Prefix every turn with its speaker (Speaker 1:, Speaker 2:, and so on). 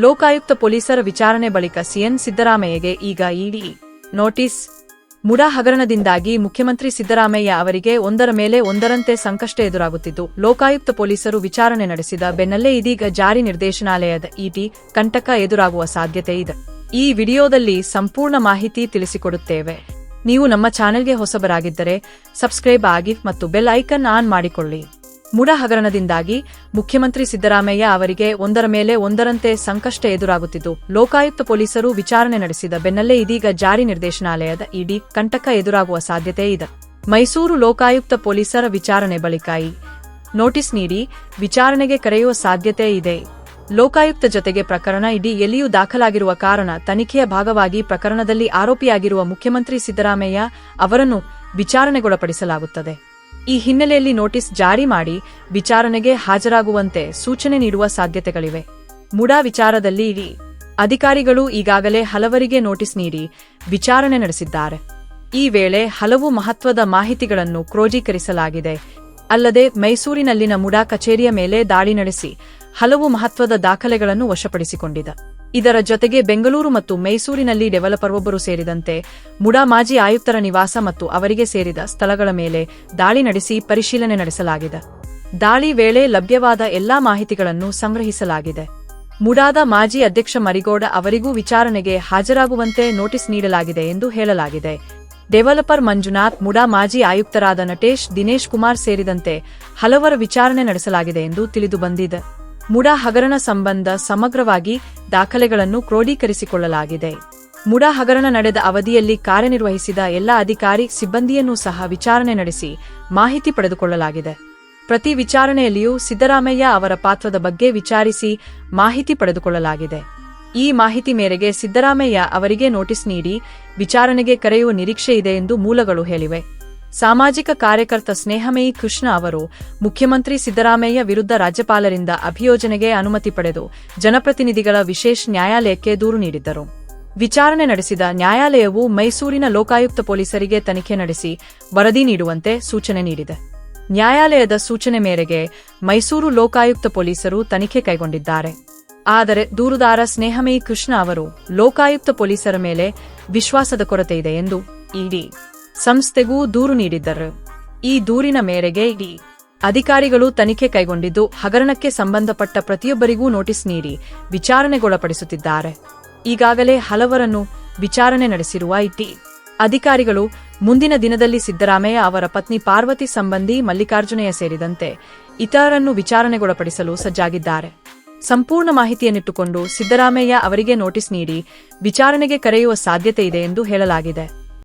Speaker 1: ಲೋಕಾಯುಕ್ತ ಪೊಲೀಸರ ವಿಚಾರಣೆ ಬಳಿಕ ಸಿಎಂ ಸಿದ್ದರಾಮಯ್ಯಗೆ ಈಗ ಇಡಿ ನೋಟಿಸ್. ಮುಡಾ ಹಗರಣದಿಂದಾಗಿ ಮುಖ್ಯಮಂತ್ರಿ ಸಿದ್ದರಾಮಯ್ಯ ಅವರಿಗೆ ಒಂದರ ಮೇಲೆ ಒಂದರಂತೆ ಸಂಕಷ್ಟ ಎದುರಾಗುತ್ತಿದ್ದು, ಲೋಕಾಯುಕ್ತ ಪೊಲೀಸರು ವಿಚಾರಣೆ ನಡೆಸಿದ ಬೆನ್ನಲ್ಲೇ ಇದೀಗ ಜಾರಿ ನಿರ್ದೇಶನಾಲಯದ ಇಟಿ ಕಂಟಕ ಎದುರಾಗುವ ಸಾಧ್ಯತೆ ಇದೆ. ಈ ವಿಡಿಯೋದಲ್ಲಿ ಸಂಪೂರ್ಣ ಮಾಹಿತಿ ತಿಳಿಸಿಕೊಡುತ್ತೇವೆ. ನೀವು ನಮ್ಮ ಚಾನೆಲ್ಗೆ ಹೊಸಬರಾಗಿದ್ದರೆ ಸಬ್ಸ್ಕ್ರೈಬ್ ಆಗಿ ಮತ್ತು ಬೆಲ್ ಐಕನ್ ಆನ್ ಮಾಡಿಕೊಳ್ಳಿ. ಮುಡಾ ಹಗರಣದಿಂದಾಗಿ ಮುಖ್ಯಮಂತ್ರಿ ಸಿದ್ದರಾಮಯ್ಯ ಅವರಿಗೆ ಒಂದರ ಮೇಲೆ ಒಂದರಂತೆ ಸಂಕಷ್ಟ ಎದುರಾಗುತ್ತಿದ್ದು, ಲೋಕಾಯುಕ್ತ ಪೊಲೀಸರು ವಿಚಾರಣೆ ನಡೆಸಿದ ಬೆನ್ನಲ್ಲೇ ಇದೀಗ ಜಾರಿ ನಿರ್ದೇಶನಾಲಯದ ಇಡಿ ಕಂಟಕ ಎದುರಾಗುವ ಸಾಧ್ಯತೆ ಇದೆ. ಮೈಸೂರು ಲೋಕಾಯುಕ್ತ ಪೊಲೀಸರ ವಿಚಾರಣೆ ಬಳಿಕ ನೋಟಿಸ್ ನೀಡಿ ವಿಚಾರಣೆಗೆ ಕರೆಯುವ ಸಾಧ್ಯತೆ ಇದೆ. ಲೋಕಾಯುಕ್ತ ಜೊತೆಗೆ ಪ್ರಕರಣ ಇಡೀ ಎಲ್ಲಿಯೂ ದಾಖಲಾಗಿರುವ ಕಾರಣ ತನಿಖೆಯ ಭಾಗವಾಗಿ ಪ್ರಕರಣದಲ್ಲಿ ಆರೋಪಿಯಾಗಿರುವ ಮುಖ್ಯಮಂತ್ರಿ ಸಿದ್ದರಾಮಯ್ಯ ಅವರನ್ನು ವಿಚಾರಣೆಗೊಳಪಡಿಸಲಾಗುತ್ತದೆ. ಈ ಹಿನ್ನೆಲೆಯಲ್ಲಿ ನೋಟಿಸ್ ಜಾರಿ ಮಾಡಿ ವಿಚಾರಣೆಗೆ ಹಾಜರಾಗುವಂತೆ ಸೂಚನೆ ನೀಡುವ ಸಾಧ್ಯತೆಗಳಿವೆ. ಮುಡಾ ವಿಚಾರದಲ್ಲಿ ಅಧಿಕಾರಿಗಳು ಈಗಾಗಲೇ ಹಲವರಿಗೆ ನೋಟಿಸ್ ನೀಡಿ ವಿಚಾರಣೆ ನಡೆಸಿದ್ದಾರೆ. ಈ ವೇಳೆ ಹಲವು ಮಹತ್ವದ ಮಾಹಿತಿಗಳನ್ನು ಕ್ರೋಢೀಕರಿಸಲಾಗಿದೆ. ಅಲ್ಲದೆ ಮೈಸೂರಿನಲ್ಲಿನ ಮುಡಾ ಕಚೇರಿಯ ಮೇಲೆ ದಾಳಿ ನಡೆಸಿ ಹಲವು ಮಹತ್ವದ ದಾಖಲೆಗಳನ್ನು ವಶಪಡಿಸಿಕೊಂಡಿದೆ. ಇದರ ಜೊತೆಗೆ ಬೆಂಗಳೂರು ಮತ್ತು ಮೈಸೂರಿನಲ್ಲಿ ಡೆವಲಪರ್ ಒಬ್ಬರು ಸೇರಿದಂತೆ ಮುಡಾ ಮಾಜಿ ಆಯುಕ್ತರ ನಿವಾಸ ಮತ್ತು ಅವರಿಗೆ ಸೇರಿದ ಸ್ಥಳಗಳ ಮೇಲೆ ದಾಳಿ ನಡೆಸಿ ಪರಿಶೀಲನೆ ನಡೆಸಲಾಗಿದೆ. ದಾಳಿ ವೇಳೆ ಲಭ್ಯವಾದ ಎಲ್ಲಾ ಮಾಹಿತಿಗಳನ್ನು ಸಂಗ್ರಹಿಸಲಾಗಿದೆ. ಮುಡಾದ ಮಾಜಿ ಅಧ್ಯಕ್ಷ ಮರಿಗೌಡ ಅವರಿಗೂ ವಿಚಾರಣೆಗೆ ಹಾಜರಾಗುವಂತೆ ನೋಟಿಸ್ ನೀಡಲಾಗಿದೆ ಎಂದು ಹೇಳಲಾಗಿದೆ. ಡೆವಲಪರ್ ಮಂಜುನಾಥ್, ಮುಡಾ ಮಾಜಿ ಆಯುಕ್ತರಾದ ನಟೇಶ್, ದಿನೇಶ್ ಕುಮಾರ್ ಸೇರಿದಂತೆ ಹಲವರ ವಿಚಾರಣೆ ನಡೆಸಲಾಗಿದೆ ಎಂದು ತಿಳಿದುಬಂದಿದೆ ಮುಡಾ ಹಗರಣ ಸಂಬಂಧ ಸಮಗ್ರವಾಗಿ ದಾಖಲೆಗಳನ್ನು ಕ್ರೋಢೀಕರಿಸಿಕೊಳ್ಳಲಾಗಿದೆ. ಮುಡಾ ಹಗರಣ ನಡೆದ ಅವಧಿಯಲ್ಲಿ ಕಾರ್ಯನಿರ್ವಹಿಸಿದ ಎಲ್ಲ ಅಧಿಕಾರಿ ಸಿಬ್ಬಂದಿಯನ್ನೂ ಸಹ ವಿಚಾರಣೆ ನಡೆಸಿ ಮಾಹಿತಿ ಪಡೆದುಕೊಳ್ಳಲಾಗಿದೆ. ಪ್ರತಿ ವಿಚಾರಣೆಯಲ್ಲಿಯೂ ಸಿದ್ದರಾಮಯ್ಯ ಅವರ ಪಾತ್ರದ ಬಗ್ಗೆ ವಿಚಾರಿಸಿ ಮಾಹಿತಿ ಪಡೆದುಕೊಳ್ಳಲಾಗಿದೆ. ಈ ಮಾಹಿತಿ ಮೇರೆಗೆ ಸಿದ್ದರಾಮಯ್ಯ ಅವರಿಗೆ ನೋಟಿಸ್ ನೀಡಿ ವಿಚಾರಣೆಗೆ ಕರೆಯುವ ನಿರೀಕ್ಷೆ ಇದೆ ಎಂದು ಮೂಲಗಳು ಹೇಳಿವೆ. ಸಾಮಾಜಿಕ ಕಾರ್ಯಕರ್ತ ಸ್ನೇಹಮಯಿ ಕೃಷ್ಣ ಅವರು ಮುಖ್ಯಮಂತ್ರಿ ಸಿದ್ದರಾಮಯ್ಯ ವಿರುದ್ಧ ರಾಜ್ಯಪಾಲರಿಂದ ಅಭಿಯೋಜನೆಗೆ ಅನುಮತಿ ಪಡೆದು ಜನಪ್ರತಿನಿಧಿಗಳ ವಿಶೇಷ ನ್ಯಾಯಾಲಯಕ್ಕೆ ದೂರು ನೀಡಿದ್ದರು. ವಿಚಾರಣೆ ನಡೆಸಿದ ನ್ಯಾಯಾಲಯವು ಮೈಸೂರಿನ ಲೋಕಾಯುಕ್ತ ಪೊಲೀಸರಿಗೆ ತನಿಖೆ ನಡೆಸಿ ವರದಿ ನೀಡುವಂತೆ ಸೂಚನೆ ನೀಡಿದೆ. ನ್ಯಾಯಾಲಯದ ಸೂಚನೆ ಮೇರೆಗೆ ಮೈಸೂರು ಲೋಕಾಯುಕ್ತ ಪೊಲೀಸರು ತನಿಖೆ ಕೈಗೊಂಡಿದ್ದಾರೆ. ಆದರೆ ದೂರುದಾರ ಸ್ನೇಹಮಯಿ ಕೃಷ್ಣ ಅವರು ಲೋಕಾಯುಕ್ತ ಪೊಲೀಸರ ಮೇಲೆ ವಿಶ್ವಾಸದ ಕೊರತೆ ಇದೆ ಎಂದು ಇಡಿ. ಸಂಸ್ಥೆಗೂ ದೂರು ನೀಡಿದ್ದರು. ಈ ದೂರಿನ ಮೇರೆಗೆ ಇಡಿ ಅಧಿಕಾರಿಗಳು ತನಿಖೆ ಕೈಗೊಂಡಿದ್ದು ಹಗರಣಕ್ಕೆ ಸಂಬಂಧಪಟ್ಟ ಪ್ರತಿಯೊಬ್ಬರಿಗೂ ನೋಟಿಸ್ ನೀಡಿ ವಿಚಾರಣೆಗೊಳಪಡಿಸುತ್ತಿದ್ದಾರೆ. ಈಗಾಗಲೇ ಹಲವರನ್ನು ವಿಚಾರಣೆ ನಡೆಸಿರುವ ಇಟಿ ಅಧಿಕಾರಿಗಳು ಮುಂದಿನ ದಿನದಲ್ಲಿ ಸಿದ್ದರಾಮಯ್ಯ ಅವರ ಪತ್ನಿ ಪಾರ್ವತಿ ಸಂಬಂಧಿ ಮಲ್ಲಿಕಾರ್ಜುನಯ್ಯ ಸೇರಿದಂತೆ ಇತರರನ್ನು ವಿಚಾರಣೆಗೊಳಪಡಿಸಲು ಸಜ್ಜಾಗಿದ್ದಾರೆ. ಸಂಪೂರ್ಣ ಮಾಹಿತಿಯನ್ನಿಟ್ಟುಕೊಂಡು ಸಿದ್ದರಾಮಯ್ಯ ಅವರಿಗೆ ನೋಟಿಸ್ ನೀಡಿ ವಿಚಾರಣೆಗೆ ಕರೆಯುವ ಸಾಧ್ಯತೆ ಇದೆ ಎಂದು ಹೇಳಲಾಗಿದೆ.